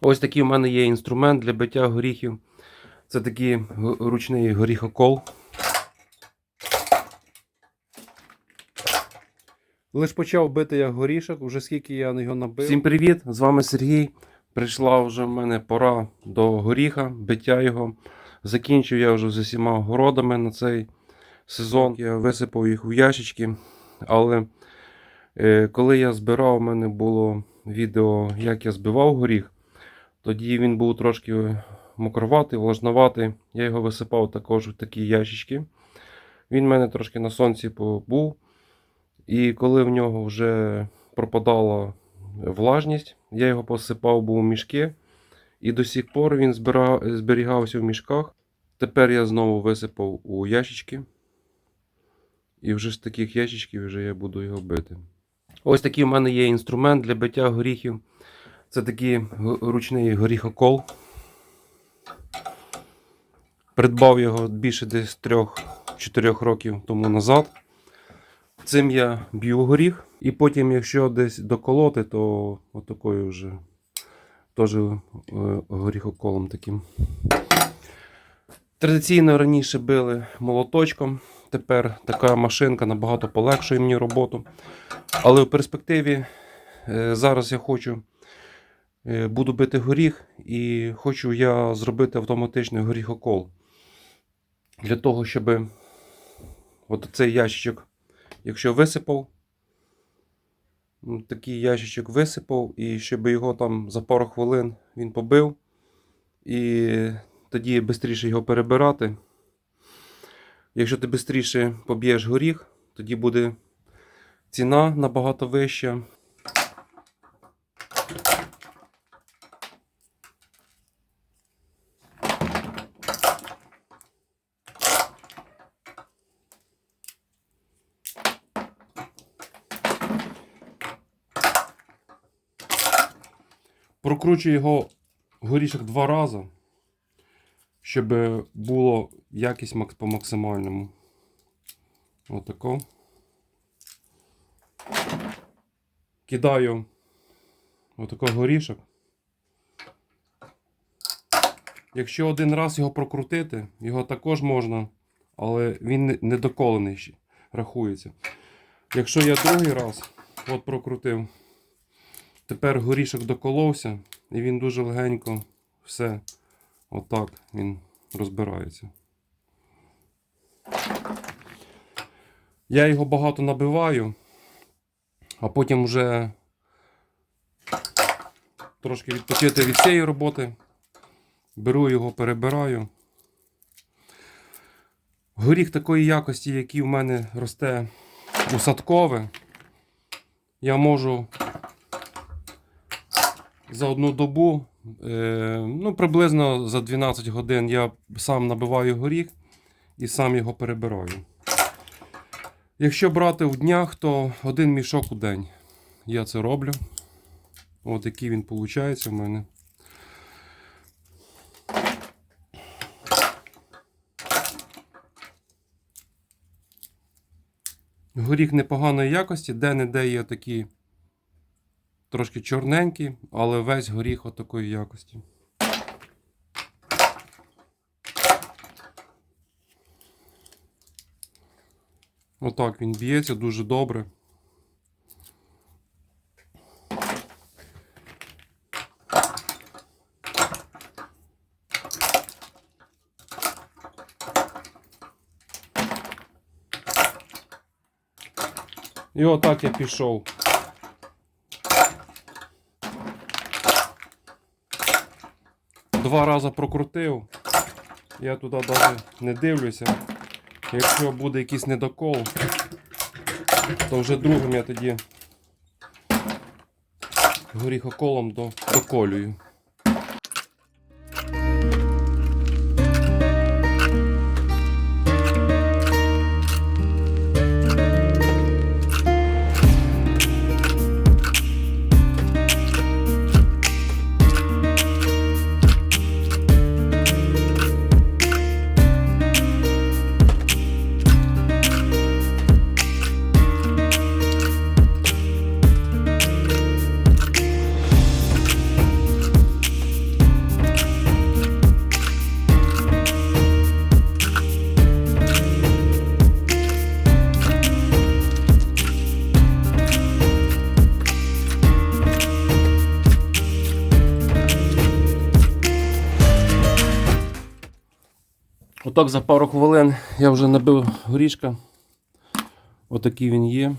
Ось такий в мене є інструмент для биття горіхів. Це такий ручний горіхокол. Лиш почав бити я горішок, вже скільки я його набив. Всім привіт! З вами Сергій. Прийшла вже в мене пора до горіха, биття його. Закінчив я вже з усіма городами на цей сезон. Я висипав їх у ящички. Але е, коли я збирав, у мене було відео, як я збивав горіх. Тоді він був трошки мокроватий, влажноватий. Я його висипав також в такі ящички. Він в мене трошки на сонці побув. І коли в нього вже пропадала влажність, я його посипав був у мішки. І до сих пор він зберігався в мішках. Тепер я знову висипав у ящички. І вже з таких ящичків вже я буду його бити. Ось такий в мене є інструмент для биття горіхів. Це такий ручний горіхокол. Придбав його більше десь 3-4 років тому назад. Цим я б'ю горіх. І потім, якщо десь доколоти, то отакою вже теж е, горіхоколом таким. Традиційно раніше били молоточком. Тепер така машинка набагато полегшує мені роботу. Але в перспективі е, зараз я хочу буду бити горіх і хочу я зробити автоматичний горіхокол. Для того, щоб от цей ящичок, якщо висипав, такий ящичок висипав, і щоб його там за пару хвилин він побив, і тоді швидше його перебирати. Якщо ти швидше поб'єш горіх, тоді буде ціна набагато вища. Прокручую його горішок два рази, щоб було якість по максимальному. Отако. Кидаю отако горішок. Якщо один раз його прокрутити, його також можна, але він недоколений рахується. Якщо я другий раз от прокрутив, тепер горішок доколовся, і він дуже легенько все отак він розбирається. Я його багато набиваю, а потім вже трошки відпочити від цієї роботи. Беру його, перебираю. Горіх такої якості, який в мене росте усадкове, я можу за одну добу, е, ну, приблизно за 12 годин я сам набиваю горіх і сам його перебираю. Якщо брати в днях, то один мішок у день. Я це роблю. От який він виходить у мене. Горіх непоганої якості, де-не-де є такі трошки чорненькі, але весь горіх отакої якості. Отак він б'ється дуже добре. І отак я пішов. Два рази прокрутив. Я туди навіть не дивлюся. Якщо буде якийсь недокол, то вже другим я тоді горіхоколом до, доколюю. Отак за пару хвилин я вже набив горішка. Отакий він є.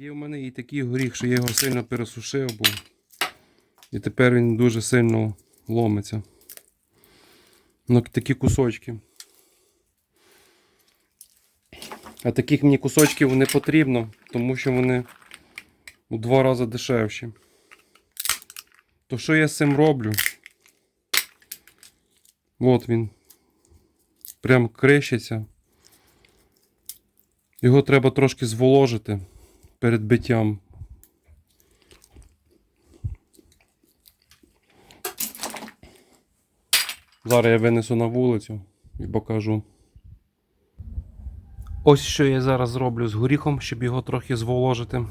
Є в мене і такий горіх, що я його сильно пересушив, бо і тепер він дуже сильно ломиться. Ну, такі кусочки. А таких мені кусочків не потрібно, тому що вони у два рази дешевші. То що я з цим роблю? От він. Прям кришиться. Його треба трошки зволожити перед биттям. Зараз я винесу на вулицю і покажу. Ось що я зараз зроблю з горіхом, щоб його трохи зволожити.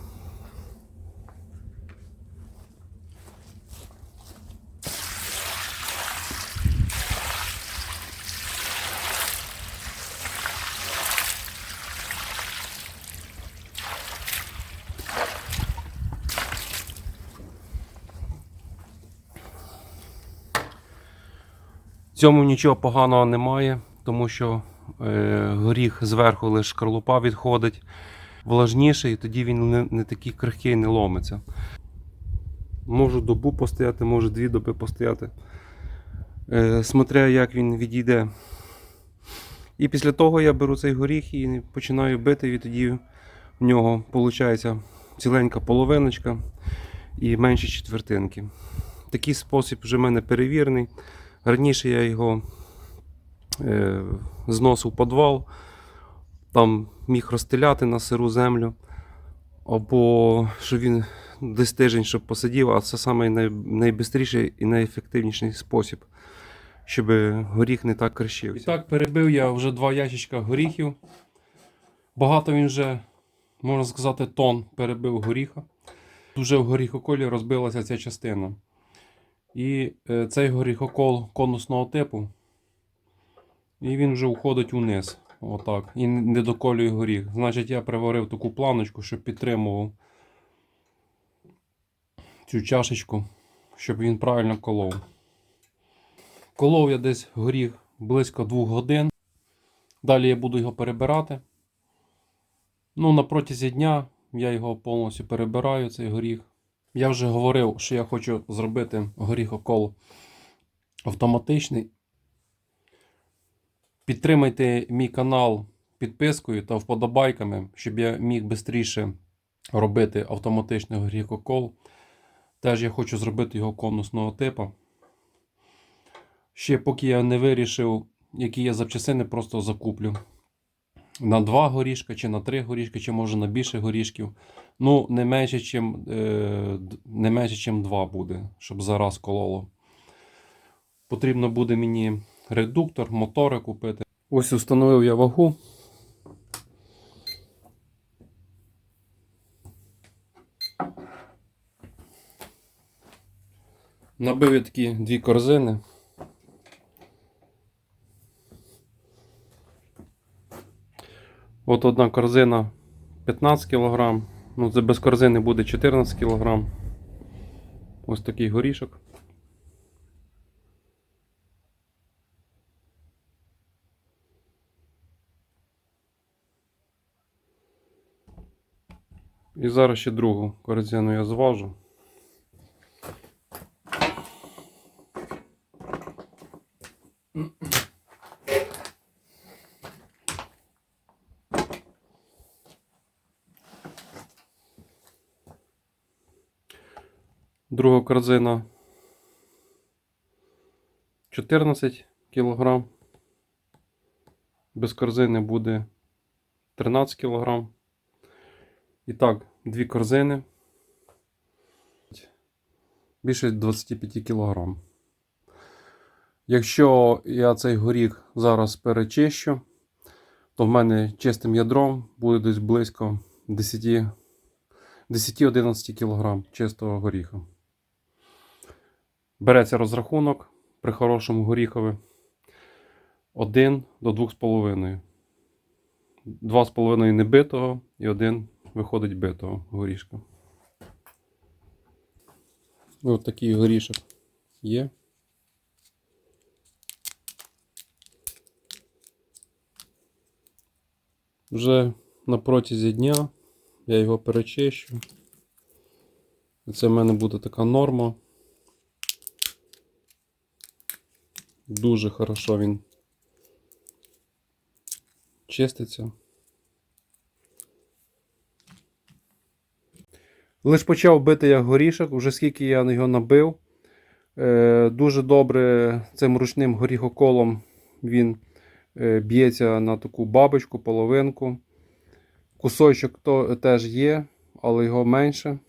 Цьому нічого поганого немає, тому що е, горіх зверху лише шкарлупа відходить влажніший, і тоді він не, не такий крихкий не ломиться. Можу добу постояти, можу дві доби постояти. Е, смотря як він відійде. І після того я беру цей горіх і починаю бити, і тоді в нього виходить ціленька половиночка і менші четвертинки. Такий спосіб вже в мене перевірений. Раніше я його е, зносив в підвал, там міг розстріляти на сиру землю, або щоб він десь тиждень щоб посидів, а це найбистріший і найефективніший спосіб, щоб горіх не так кришився. І так, перебив я вже два ящичка горіхів. Багато він вже, можна сказати, тон перебив горіха. Дуже в горіхоколі розбилася ця частина. І е, цей горіхокол конусного типу. І він вже уходить униз. Отак. І не доколює горіх. Значить, я приварив таку планочку, щоб підтримував цю чашечку, щоб він правильно колов. Колов я десь горіх близько 2 годин. Далі я буду його перебирати. Ну, на протязі дня я його повністю перебираю, цей горіх. Я вже говорив, що я хочу зробити горіхокол автоматичний. Підтримайте мій канал підпискою та вподобайками, щоб я міг швидше робити автоматичний горіхокол. Теж я хочу зробити його конусного типу. Ще поки я не вирішив, які я запчасини просто закуплю. На два горішка, чи на три горішка, чи може на більше горішків. Ну, не менше, чим, е, не менше, чим два буде, щоб зараз кололо. Потрібно буде мені редуктор, мотори купити. Ось установив я вагу. Набив я такі дві корзини. От одна корзина 15 кг. Ну, це без корзини буде 14 кг. Ось такий горішок. І зараз ще другу корзину я зважу. Друга корзина 14 кг. Без корзини буде 13 кг. І так, дві корзини. Більше 25 кг. Якщо я цей горіх зараз перечищу, то в мене чистим ядром буде десь близько 10 10-11 кг чистого горіха. Береться розрахунок при хорошому горіхові 1 до 2,5. 2,5 небитого і 1 виходить битого горішка. Ось такий горішок є. Вже на протязі дня я його перечищу. Це в мене буде така норма. Дуже хорошо він чиститься. Лиш почав бити як горішок, вже скільки я його набив. Е, дуже добре цим ручним горіхоколом він е, б'ється на таку бабочку, половинку. Кусочок теж є, але його менше.